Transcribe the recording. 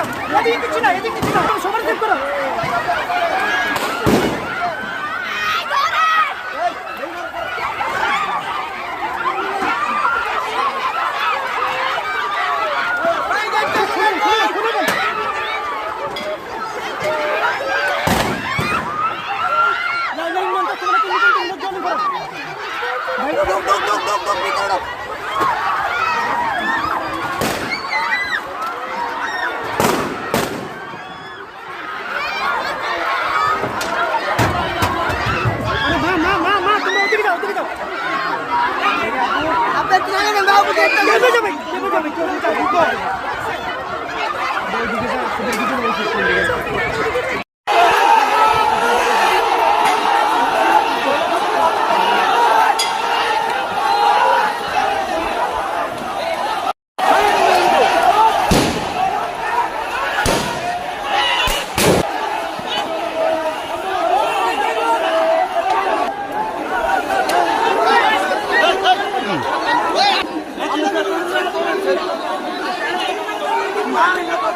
এদিকে কিছু না এদিকে কিছু না সবার চেক করো লাইন লাইন লাইন তোমরা তিন তিন তিন লোক জয়েন করো ভাই লোক লোক লোক লোক আপনার Gracias.